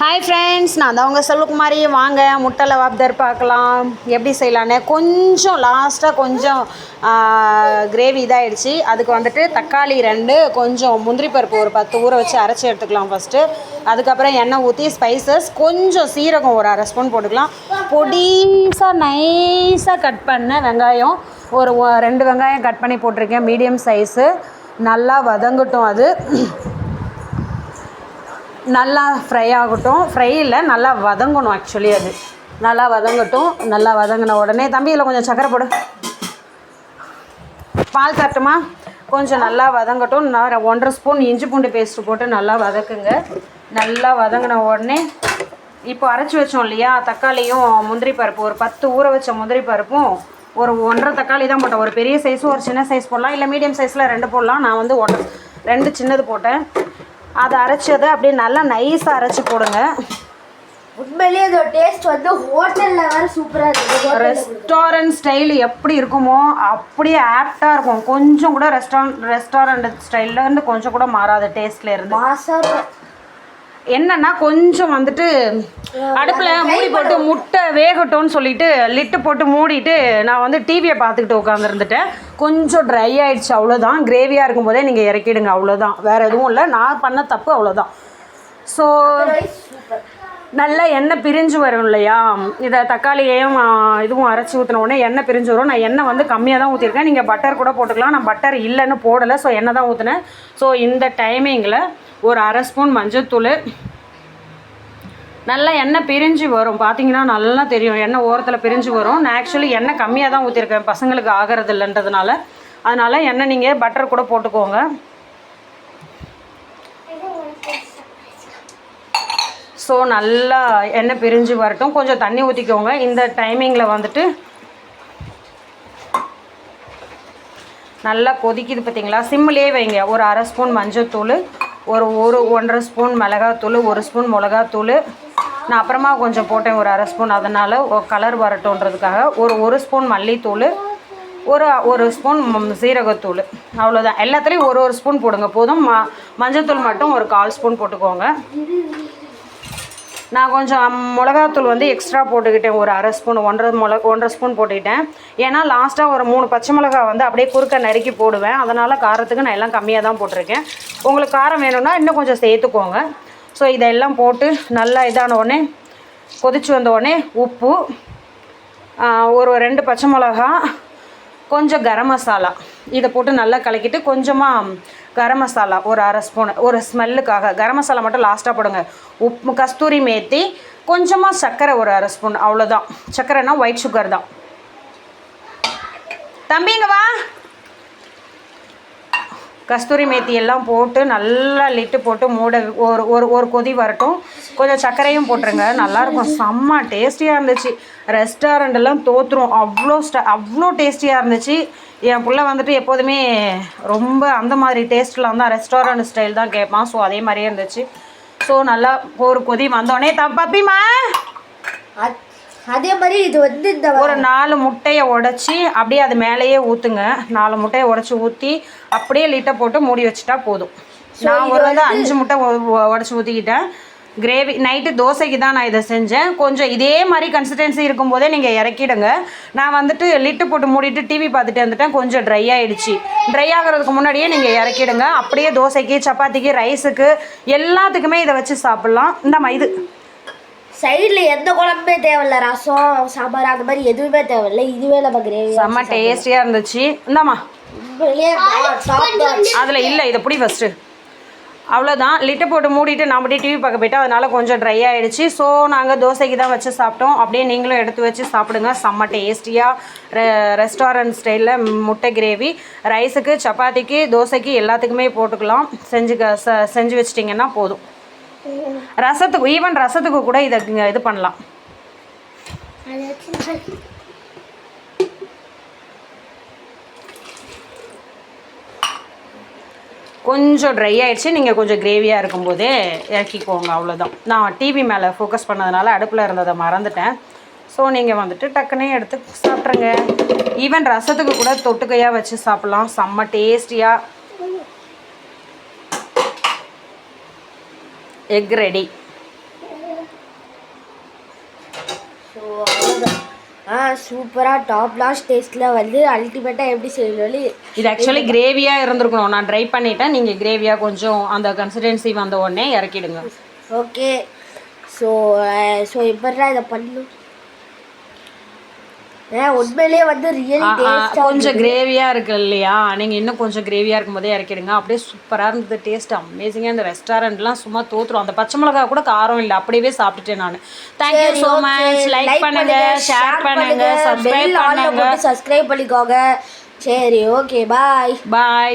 Hi friends நான் தான் உங்கள் செல்வகுமாரி. வாங்க முட்டை லவாப்தர் பார்க்கலாம். எப்படி செய்யலான்னு? கொஞ்சம் லாஸ்ட்டாக கொஞ்சம் கிரேவி இதாகிடுச்சு அதுக்கு வந்துட்டு தக்காளி ரெண்டு கொஞ்சம் முந்திரி பருப்பு ஒரு பத்து ஊற வச்சு அரைச்சி எடுத்துக்கலாம் ஃபஸ்ட்டு அதுக்கப்புறம் எண்ணெய் ஊற்றி ஸ்பைசஸ் கொஞ்சம் சீரகம் ஒரு அரை ஸ்பூன் போட்டுக்கலாம். பொடிசாக நைஸாக கட் பண்ண வெங்காயம். ஒரு ரெண்டு வெங்காயம் கட் பண்ணி போட்டிருக்கேன் மீடியம் சைஸு நல்லா வதங்கட்டும் அது. நல்லா ஃப்ரை ஆகட்டும். ஃப்ரை இல்லை நல்லா வதங்கணும் ஆக்சுவலி அது. நல்லா வதங்கட்டும். நல்லா வதங்கின உடனே தம்பி இதில் கொஞ்சம் சக்கரை போடு. பால் தட்டுமா கொஞ்சம் நல்லா வதங்கட்டும். நான் ஒன்றரை ஸ்பூன் இஞ்சி பூண்டு பேஸ்ட்டு போட்டு நல்லா வதக்குங்க. நல்லா வதங்கின உடனே இப்போ அரைச்சி வச்சோம் இல்லையா? தக்காளியும் முந்திரி பருப்பு. ஒரு பத்து ஊற வச்ச முந்திரி பருப்பும் ஒரு ஒன்றரை தக்காளி தான் போட்டேன் ஒரு பெரிய சைஸும் ஒரு சின்ன சைஸ் போடலாம். இல்லை மீடியம் சைஸில் ரெண்டு போடலாம். நான் வந்து ஒன் ரெண்டு சின்னது போட்டேன். அதை அரைச்சதை அப்படியே நல்லா நைஸாக அரைச்சி போடுங்க. உண்மையிலேயே அதோட டேஸ்ட் வந்து ஹோட்டல்ல வேற சூப்பரா இருக்கு. ரெஸ்டாரண்ட் ஸ்டைல் எப்படி இருக்குமோ அப்படியே ஆப்டாக இருக்கும். கொஞ்சம் கூட ரெஸ்டாரண்ட் ரெஸ்டாரண்ட் ஸ்டைல்லேருந்து கொஞ்சம் கூட மாறாது டேஸ்ட்ல இருந்து. மாசா என்னன்னா கொஞ்சம் வந்துட்டு அடுப்பில் மூடி போட்டு முட்டை வேகட்டும்னு சொல்லிட்டு லிட்டு போட்டு மூடிட்டு நான் வந்து டிவியை பார்த்துக்கிட்டு உட்காந்துருந்துட்டேன் கொஞ்சம் ட்ரை ஆயிடுச்சு அவ்வளோதான் கிரேவியாக இருக்கும்போதே நீங்கள் இறக்கிடுங்க அவ்வளோதான் வேறு எதுவும் இல்லை. நான் பண்ண தப்பு அவ்வளோதான் ஸோ நல்லா எண்ணெய் பிரிஞ்சு வரும் இல்லையா? இதை தக்காளியையும் இதுவும் அரைச்சி ஊற்றின உடனே எண்ணெய் பிரிஞ்சு வரும். நான் எண்ணெய் வந்து கம்மியாக தான் ஊற்றிருக்கேன் நீங்கள் பட்டர் கூட போட்டுக்கலாம். நான் பட்டர் இல்லைன்னு போடலை ஸோ எண்ணெய் தான் ஊற்றினேன் ஸோ இந்த டைமிங்கில் ஒரு அரை ஸ்பூன் மஞ்சள்தூள் நல்லா எண்ணெய் பிரிஞ்சு வரும். பார்த்தீங்கன்னா நல்லா தெரியும். எண்ணெய் ஓரத்தில் பிரிஞ்சு வரும். நான் ஆக்சுவலி எண்ணெய் கம்மியாக தான் ஊற்றிருக்கேன் பசங்களுக்கு ஆகிறது இல்லைன்றதுனால. அதனால் எண்ணெய் நீங்கள் பட்டர் கூட போட்டுக்கோங்க. ஸோ நல்லா எண்ணெய் பிரிஞ்சு வரட்டும். கொஞ்சம் தண்ணி ஊற்றிக்கோங்க இந்த டைமிங்கில் வந்துட்டு நல்லா கொதிக்குது பார்த்தீங்களா சிம்மிலே வைங்க. ஒரு அரை ஸ்பூன் மஞ்சத்தூள் ஒரு ஒரு ஒன்றரை ஸ்பூன் மிளகாத்தூள் ஒரு ஸ்பூன் மிளகாத்தூள். நான் அப்புறமா கொஞ்சம் போட்டேன் ஒரு அரை ஸ்பூன். அதனால் கலர் வரட்டுன்றதுக்காக ஒரு ஒரு ஸ்பூன் மல்லித்தூள் ஒரு ஒரு ஸ்பூன் சீரகத்தூள். அவ்வளோதான் எல்லாத்துலேயும் ஒரு ஒரு ஸ்பூன் போடுங்க. போதும். ம மஞ்சத்தூள் மட்டும் ஒரு கால் ஸ்பூன் போட்டுக்கோங்க. நான் கொஞ்சம் மிளகாத்தூள் வந்து எக்ஸ்ட்ரா போட்டுக்கிட்டேன். ஒரு அரை ஸ்பூன் ஒன்றரை மிளக ஒன்றரை ஸ்பூன் போட்டுக்கிட்டேன். ஏன்னா லாஸ்ட்டாக ஒரு மூணு பச்சை மிளகா வந்து அப்படியே குறுக்க நறுக்கி போடுவேன். அதனால் காரத்துக்கு நான் எல்லாம் கம்மியாக தான் போட்டிருக்கேன். உங்களுக்கு காரம் வேணும்னா இன்னும் கொஞ்சம் சேர்த்துக்கோங்க. ஸோ இதெல்லாம் போட்டு நல்லா இதான உடனே கொதிச்சு வந்த உடனே உப்பு ஒரு ரெண்டு பச்சை மிளகா கொஞ்சம் கரம் மசாலா. இதை போட்டு நல்லா கலக்கிட்டு கொஞ்சமாக கரம் மசாலா ஒரு அரை ஸ்பூன் ஒரு ஸ்மெல்லுக்காக. கரம் மசாலா மட்டும் லாஸ்ட்டாக போடுங்க. உப்பு கஸ்தூரி மேத்தி கொஞ்சமாக சர்க்கரை ஒரு அரை ஸ்பூன் அவ்வளோதான் சர்க்கரைனா ஒயிட் சுகர் தான். தம்பிங்க வா. கஸ்தூரி மேத்தி எல்லாம் போட்டு நல்லா லிட்டு போட்டு மூட ஒரு ஒரு ஒரு கொதி வரட்டும். கொஞ்சம் சர்க்கரையும் போட்டுருங்க. நல்லாயிருக்கும். செம்ம டேஸ்டியாக இருந்துச்சு. ரெஸ்டாரண்ட்டெல்லாம் தோற்றுரும் அவ்வளோ ஸ்ட அவ்வளோ டேஸ்டியாக இருந்துச்சு. என் பிள்ளை வந்துட்டு எப்போதுமே ரொம்ப அந்த மாதிரி டேஸ்ட்லாம் தான் ரெஸ்டாரண்ட் ஸ்டைல் தான் கேட்பான் ஸோ அதே மாதிரியே இருந்துச்சு. ஸோ நல்லா ஒரு கொதி வந்தோடனே த அத்- மாதிரி இது வந்து இந்த ஒரு நாலு முட்டையை உடச்சி அப்படியே அது மேலேயே ஊற்றுங்க நாலு முட்டையை உடச்சி ஊற்றி அப்படியே லிட்டை போட்டு மூடி வச்சுட்டா போதும். நான் ஒரு வந்து அஞ்சு முட்டை உடச்சி ஊற்றிக்கிட்டேன் கிரேவி நைட்டு தோசைக்கு தான் நான் இதை செஞ்சேன். கொஞ்சம் இதே மாதிரி கன்சிஸ்டன்சி இருக்கும்போதே நீங்கள் இறக்கிடுங்க. நான் வந்துட்டு லிட்டு போட்டு மூடிட்டு டிவி பார்த்துட்டு வந்துட்டேன் கொஞ்சம் ட்ரை ஆயிடுச்சு. ட்ரை ஆகிறதுக்கு முன்னாடியே நீங்கள் இறக்கிடுங்க. அப்படியே தோசைக்கு சப்பாத்திக்கு ரைஸுக்கு எல்லாத்துக்குமே இதை வச்சு சாப்பிட்லாம். இந்தாம்மா இது சைடுல எந்த குழம்புமே தேவையில்ல ரசம் சாம்பார் அந்த மாதிரி எதுவுமே தேவையில்ல. இதுவே நம்ம கிரேவி செம்ம டேஸ்டியாக இருந்துச்சு. இந்தாம்மா. அதில் இல்லை இதை பிடி ஃபஸ்ட்டு அவ்வளோதான் லிட்டை போட்டு மூடிட்டு நான் அப்படியே டிவி பார்க்க போயிட்டோம் அதனால கொஞ்சம் ட்ரை ஆயிடுச்சு. ஸோ நாங்கள் தோசைக்கு தான் வச்சு சாப்பிட்டோம். அப்படியே நீங்களும் எடுத்து வச்சு சாப்பிடுங்க. செம்ம டேஸ்டியாக ரெ ரெஸ்டாரண்ட் ஸ்டைலில் முட்டை கிரேவி ரைஸுக்கு சப்பாத்திக்கு தோசைக்கு எல்லாத்துக்குமே போட்டுக்கலாம். செஞ்சு செஞ்சு வச்சிட்டிங்கன்னா போதும். ரசத்துக்கு ஈவன் ரசத்துக்கு கூட இதை இது பண்ணலாம். கொஞ்சம் ட்ரை ஆகிடுச்சு நீங்கள் கொஞ்சம் கிரேவியாக இருக்கும்போதே இறக்கிக்கோங்க அவ்வளோதான் நான் டிவி மேலே ஃபோக்கஸ் பண்ணதுனால அடுப்பில் இருந்ததை மறந்துட்டேன். ஸோ நீங்கள் வந்துட்டு டக்குனே எடுத்து சாப்பிட்ருங்க ஈவன் ரசத்துக்கு கூட தொட்டுக்கையாக வச்சு சாப்பிட்லாம். செம்ம டேஸ்டியாக எக் ரெடி. ஸோ ஆ சூப்பராக டாப் லாஸ்ட் டேஸ்ட்டில் வந்து அல்டிமேட்டாக எப்படி செய்யணும் இது ஆக்சுவலி கிரேவியாக இருந்திருக்கணும். நான் ட்ரை பண்ணிவிட்டேன் நீங்கள் கிரேவியாக கொஞ்சம் அந்த கன்சிஸ்டன்சி வந்த உடனே இறக்கிடுங்க. ஓகே ஸோ ஸோ எப்படா இதை பண்ணணும். உண்மையிலேயே வந்து ரியலி கொஞ்சம் கிரேவியாக இருக்கு இல்லையா? நீங்கள் இன்னும் கொஞ்சம் கிரேவியாக இருக்கும்போதே இறக்கிடுங்க. அப்படியே சூப்பராக இருந்தது டேஸ்ட் அமேசிங்காக இந்த ரெஸ்டாரண்ட்லாம் சும்மா தோத்துரும். அந்த பச்சை மிளகா கூட காரம் இல்லை. அப்படியே சாப்பிட்டுட்டேன் நான். Thank you so much like பண்ணுங்க ஷேர் பண்ணுங்க சப்ஸ்கிரைப் பண்ணுங்க. சப்ஸ்கிரைப் பண்ணிக்கோங்க. சரி ஓகே பாய் பாய்